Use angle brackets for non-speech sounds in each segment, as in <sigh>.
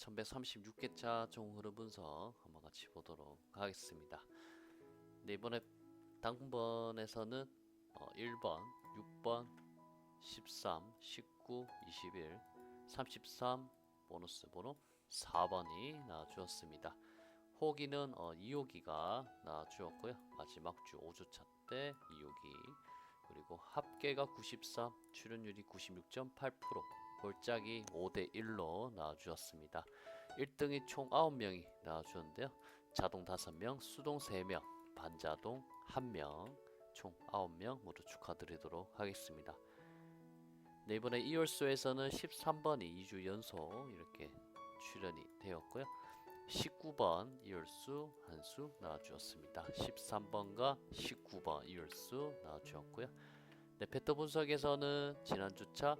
1136개차 총 흐름 분석 한번 같이 보도록 하겠습니다. 네, 이번에 당번에서는 어, 1번, 6번, 13, 19, 21, 33 보너스 번호 4번이 나와주었습니다. 호기는 어, 2호기가 나와주었고요. 마지막 주 5주차 때 2호기 그리고 합계가 93, 출연율이 96.8%, 골짝이 5대 1로 나와주었습니다. 1등이 총 9명이 나와주었는데요. 자동 5명, 수동 3명, 반자동 1명, 총 9명 모두 축하드리도록 하겠습니다. 네, 이번에 2월수에서는 13번이 2주 연속 이렇게 출연이 되었고요. 19번 이열수 한 수 나와주었습니다. 13번과 19번 이열수 나와주었고요. 네, 패터 분석에서는 지난 주차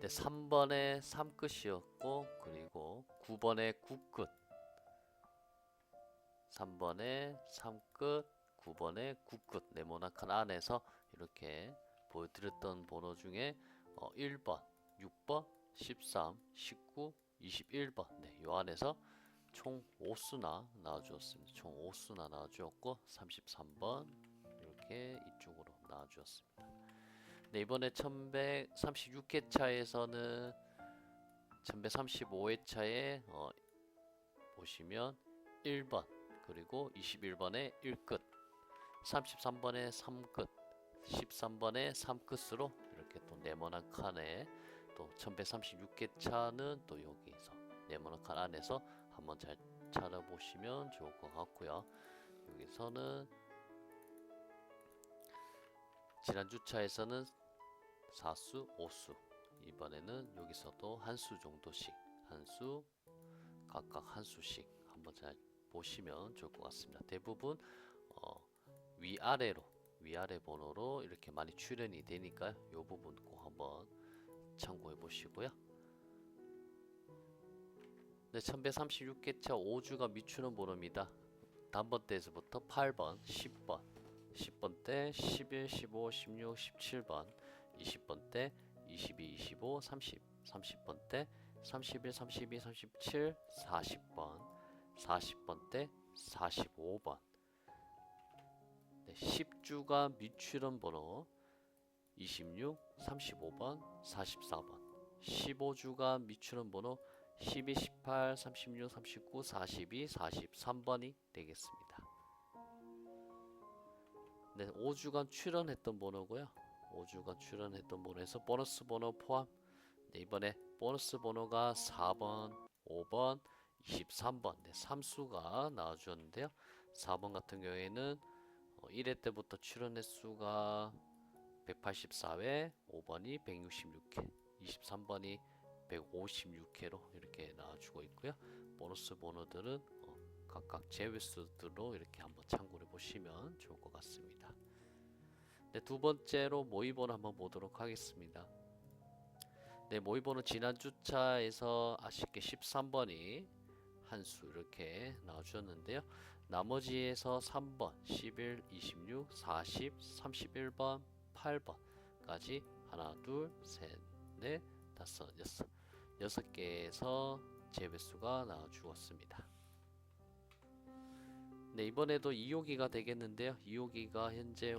네, 3번에 3끝이었고 그리고 9번에 9끝 3번에 3끝 9번에 9끝 네모나칸 안에서 이렇게 보여드렸던 번호 중에 어, 1번, 6번, 13, 19, 21번 네, 요 안에서 총 5수나 나와주었습니다. 총 5수나 나와주었고 33번 이렇게 이쪽으로 나와주었습니다. 네, 이번에 1136회차에서는 1135회차에 어, 보시면 1번 그리고 21번에 1끝 33번에 3끝 13번에 3끝으로 이렇게 또 네모난 칸에 또 1136개 차는 또 여기서 네모난 칸 안에서 한번 잘 찾아보시면 좋을 것 같고요. 여기서는 지난 주 차에서는 4수, 5수 이번에는 여기서도 한 수 정도씩 한 수 각각 한 수씩 한번 잘 보시면 좋을 것 같습니다. 대부분 어, 위아래로 위아래 번호로 이렇게 많이 출연이 되니까요. 이 부분 꼭 한번 참고해 보시고요. 네, 1136개차 5주가 미추는 번호입니다. 단번대에서부터 8번, 10번, 10번 때 11, 15, 16, 17번, 20번 때 22, 25, 30, 30번 때 31, 32, 37, 40번, 40번 때 45번, 네, 10주가 미추런 번호 26, 35번, 44번 15주가 미추런 번호 12, 18, 36, 39, 42, 43번이 되겠습니다. 네, 5주간 출연했던 번호고요. 5주간 출연했던 번호에서 보너스 번호 포함 네, 이번에 보너스 번호가 4번, 5번, 23번 네, 3수가 나와주었는데요. 4번 같은 경우에는 1회 때부터 출연 횟수가 184회, 5번이 166회, 23번이 156회로 이렇게 나와주고 있고요. 보너스 번호들은 어, 각각 제외수들로 이렇게 한번 참고해 보시면 좋을 것 같습니다. 네, 두 번째로 모의번호 한번 보도록 하겠습니다. 네, 모의번호 지난 주차에서 아쉽게 13번이 한 수 이렇게 나와주었는데요. 나머지에서 3번, 11, 26, 40, 31번, 8번까지 하나, 둘, 셋, 넷, 다섯, 여섯 여섯 개에서 제배수가 나와 주었습니다. 네 이번에도 2호기가 되겠는데요. 2호기가 현재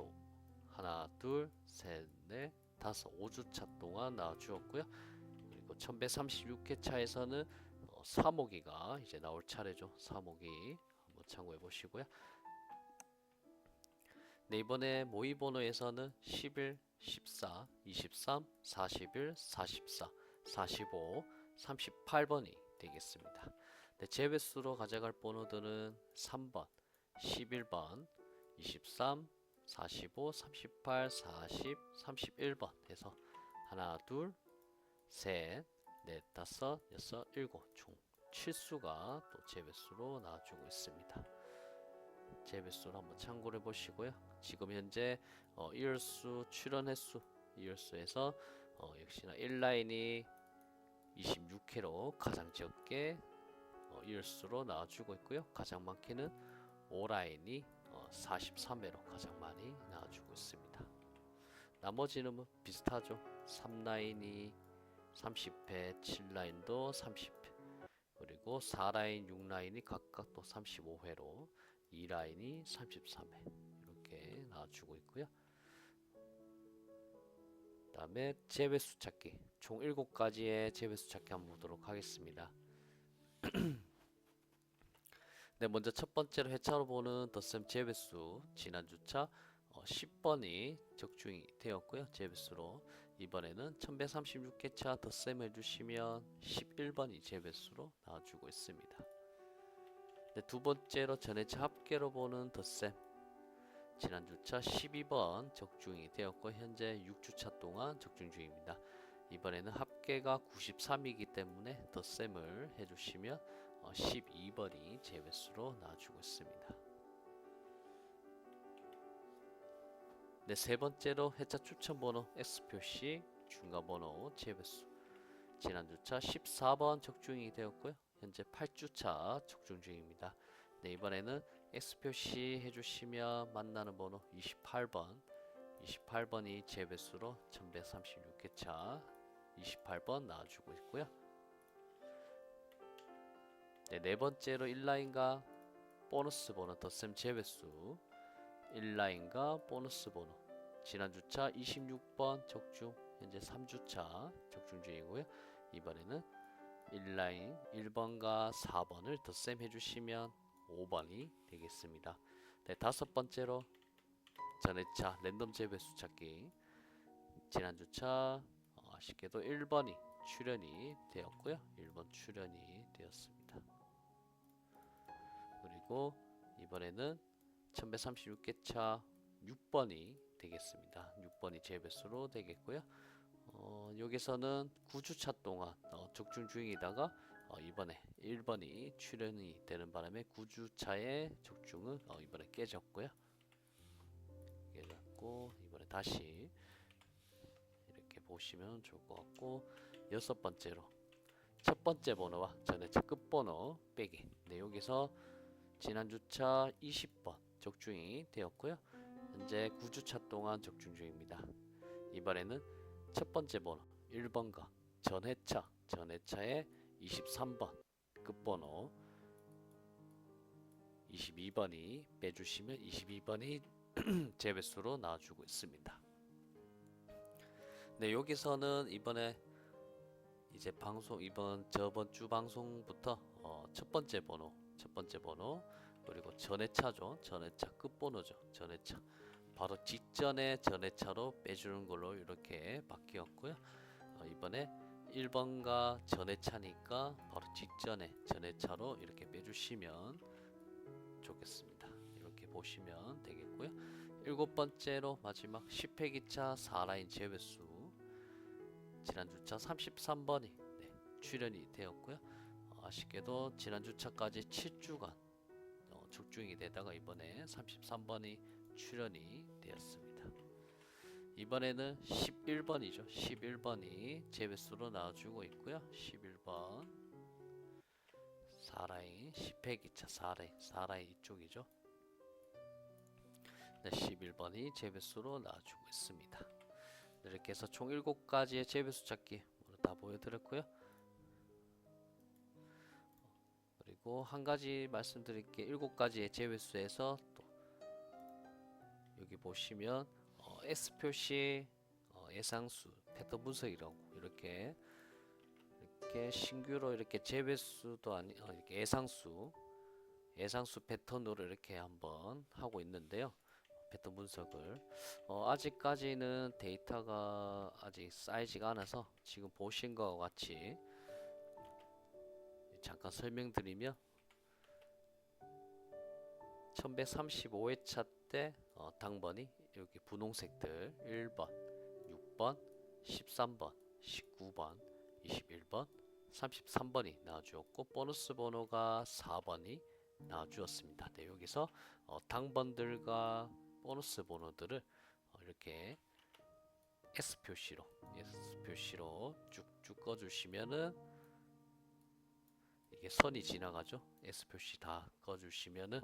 하나, 둘, 셋, 넷, 다섯, 5주차 동안 나와 주었고요. 그리고 1136회 차에서는 3호기가 이제 나올 차례죠. 3호기 한번 참고해 보시고요. 네, 이번에 모의 번호에서는 11, 14, 23, 41, 44, 45, 38번이 되겠습니다. 네, 제외수로 가져갈 번호들은 3번, 11번, 23, 45, 38, 40, 31번 해서 하나, 둘, 셋, 넷, 다섯, 여섯, 일곱 총 실수가 또 재배수로 나와주고 있습니다. 재배수를 한번 참고해 보시고요. 지금 현재 어, 이열수 출연 횟수 이열수에서 어, 역시나 1라인이 26회로 가장 적게 어, 이열수로 나와주고 있고요. 가장 많게는 5라인이 어, 43회로 가장 많이 나와주고 있습니다. 나머지는 뭐 비슷하죠. 3라인이 30회, 7라인도 30회, 그리고 4라인, 6라인이 각각 또 35회로 2라인이 33회 이렇게 나와주고 있고요. 다음에 재배수 찾기 총 7가지의 재배수 찾기 한번 보도록 하겠습니다. 네, 먼저 첫 번째로 회차로 보는 덧셈 재배수 지난 주차 어, 10번이 적중이 되었고요. 재배수로 이번에는 1136개차 덧셈 해주시면 11번이 재배수로 나와주고 있습니다. 네, 두 번째로 전해차 합계로 보는 덧셈 지난 주차 12번 적중이 되었고 현재 6주차 동안 적중 중입니다. 이번에는 합계가 93이기 때문에 덧셈을 해주시면 어, 12번이 재배수로 나와주고 있습니다. 네, 세 번째로 회차 추천 번호 X 표시 중간 번호 재배수 지난 주차 14번 적중이 되었고요. 현재 8주차 적중 중입니다. 네, 이번에는 X 표시 해주시면 만나는 번호 28번 28번이 재배수로 1136회차 28번 나와주고 있고요. 네, 네 번째로 1라인과 보너스 번호 덧셈 재배수 1라인과 보너스 번호 지난 주차 26번 적중 현재 3주차 적중 중이고요. 이번에는 1라인 1번과 4번을 덧셈 해주시면 5번이 되겠습니다. 네, 다섯 번째로 전회차 랜덤 재배수 찾기 지난 주차 어, 아쉽게도 1번이 출연이 되었고요. 1번 출연이 되었습니다. 그리고 이번에는 1136개차 6번이 되겠습니다. 6번이 재배수로 되겠고요. 어, 여기서는 9주차 동안 어, 적중 중이다가 어, 이번에 1번이 출연이 되는 바람에 9주차의 적중은 어, 이번에 깨졌고요. 깨졌고 이번에 다시 이렇게 보시면 좋을 것 같고 여섯 번째로 첫 번째 번호와 전해차 끝번호 빼기 네 여기서 지난 주차 20번 적중이 되었고요. 현재 9주차 동안 적중 중입니다. 이번에는 첫 번째 번호 1번과 전회차 전회차의 23번 끝번호 22번이 빼주시면 22번이 <clears throat> 재배수로 나와주고 있습니다. 네 여기서는 이번에 이제 방송 이번 저번 주 방송부터 어, 첫 번째 번호 첫 번째 번호 그리고 전회차죠. 전회차 끝번호죠. 전회차. 바로 직전에 전회차로 빼주는 걸로 이렇게 바뀌었고요. 어, 이번에 1번과 전회차니까 바로 직전에 전회차로 이렇게 빼주시면 좋겠습니다. 이렇게 보시면 되겠고요. 일곱 번째로 마지막 10회 기차 4라인 재배수. 지난 주차 33번이 네, 출연이 되었고요. 어, 아쉽게도 지난 주 차까지 7주간 어, 적중이 되다가 이번에 33번이 출연이 되었습니다. 이번에는 11번이죠. 11번이 재배수로 나와주고 있고요. 11번 4라인 10회 기차 4라인 4라인 이쪽이죠. 네, 11번이 재배수로 나와주고 있습니다. 네, 이렇게 해서 총 7가지의 재배수 찾기 다 보여드렸고요. 그리고 한 가지 말씀드릴 게 일곱 가지의 재배수에서 또 여기 보시면 어, S 표시 어, 예상수 패턴 분석이라고 이렇게 이렇게 신규로 이렇게 재배수도 아니 어, 이렇게 예상수 예상수 패턴으로 이렇게 한번 하고 있는데요. 패턴 분석을 어, 아직까지는 데이터가 아직 쌓이지가 않아서 지금 보신 것과 같이 잠깐 설명드리면 1135회차 때 어, 당번이 이렇게 분홍색들 1번, 6번, 13번, 19번, 21번, 33번이 나와주었고 보너스 번호가 4번이 나와주었습니다. 네, 여기서 어, 당번들과 보너스 번호들을 어, 이렇게 S 표시로 S 표시로 쭉쭉 꺼주시면은 이게 선이 지나가죠. S 표시 다 꺼주시면은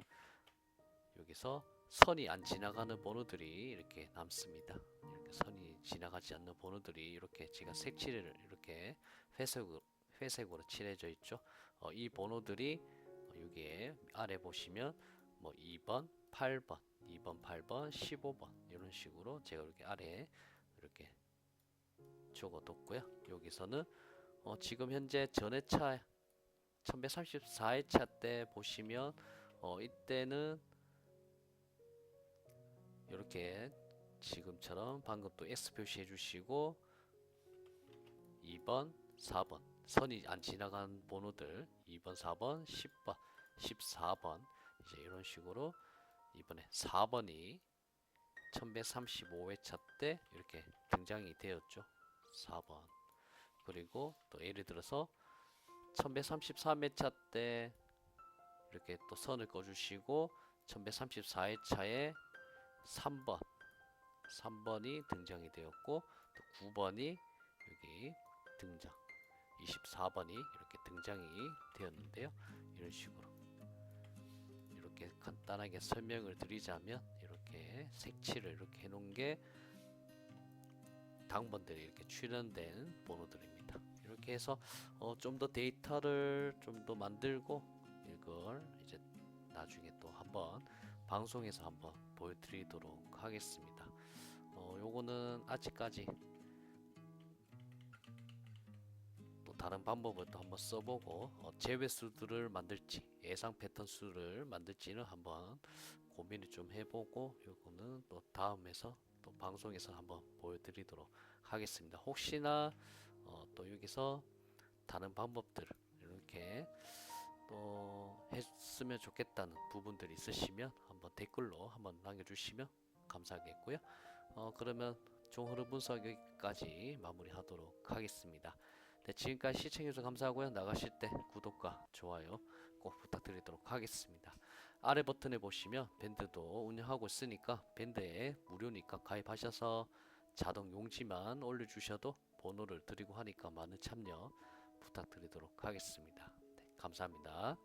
여기서 선이 안 지나가는 번호들이 이렇게 남습니다. 이렇게 선이 지나가지 않는 번호들이 이렇게 제가 색칠을 이렇게 회색으로 회색으로 칠해져 있죠. 어, 이 번호들이 어, 여기에 아래 보시면 뭐 2번, 8번, 2번, 8번, 15번 이런 식으로 제가 이렇게 아래에 이렇게 적어뒀고요. 여기서는 어, 지금 현재 전회차 1134회차 때 보시면 어, 이때는 이렇게 지금처럼 방금 또 X 표시해 주시고 2번, 4번 선이 안 지나간 번호들 2번, 4번, 10번, 14번 이제 이런 식으로 이번에 4번이 1135회차 때 이렇게 등장이 되었죠. 4번. 그리고 또 예를 들어서 1133회차 때 이렇게 또 선을 꺼주시고 1134회차에 3번 3번이 등장이 되었고 또 9번이 여기 등장 24번이 이렇게 등장이 되었는데요. 이런 식으로 이렇게 간단하게 설명을 드리자면 이렇게 색칠을 이렇게 해놓은 게 당번들이 이렇게 출연된 번호들입니다 이렇게 해서 어, 좀 더 데이터를 좀 더 만들고 이걸 이제 나중에 또 한번 방송에서 한번 보여드리도록 하겠습니다. 어, 요거는 아직까지 또 다른 방법을 또 한번 써보고 어, 제외 수들을 만들지 예상 패턴 수를 만들지는 한번 고민을 좀 해보고 요거는 또 다음에서 또 방송에서 한번 보여드리도록 하겠습니다. 혹시나 어, 또 여기서 다른 방법들을 이렇게 또 했으면 좋겠다는 부분들이 있으시면 한번 댓글로 한번 남겨주시면 감사하겠고요. 어, 그러면 종흐름 분석 여기까지 마무리하도록 하겠습니다. 네, 지금까지 시청해주셔서 감사하고요. 나가실 때 구독과 좋아요 꼭 부탁드리도록 하겠습니다. 아래 버튼에 보시면 밴드도 운영하고 있으니까 밴드에 무료니까 가입하셔서 자동 용지만 올려주셔도 번호를 드리고 하니까 많은 참여 부탁드리도록 하겠습니다. 네, 감사합니다.